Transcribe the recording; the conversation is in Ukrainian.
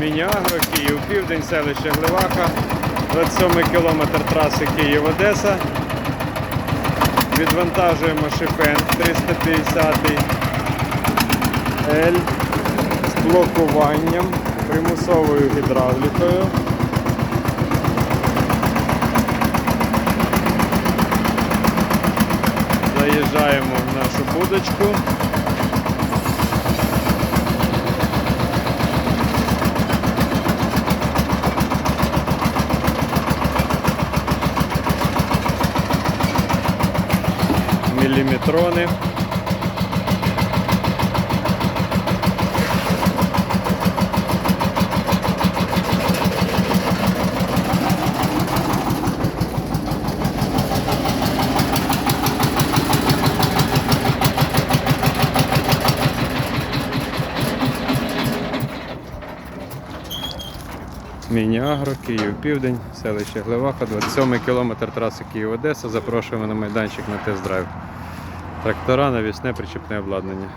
Міні-Агро, Київ Південь, селище Гливаха, 27 кілометр траси Київ-Одеса. Відвантажуємо шифен 350 L з блокуванням, примусовою гідравлікою. Заїжджаємо в нашу будочку. Міліметрони. Міні-Агро, Київ Південь, селище Гливаха, 27 кілометр траси Київ-Одеса. Запрошуємо на майданчик на тест-драйв. Трактора, навісне причепне обладнання.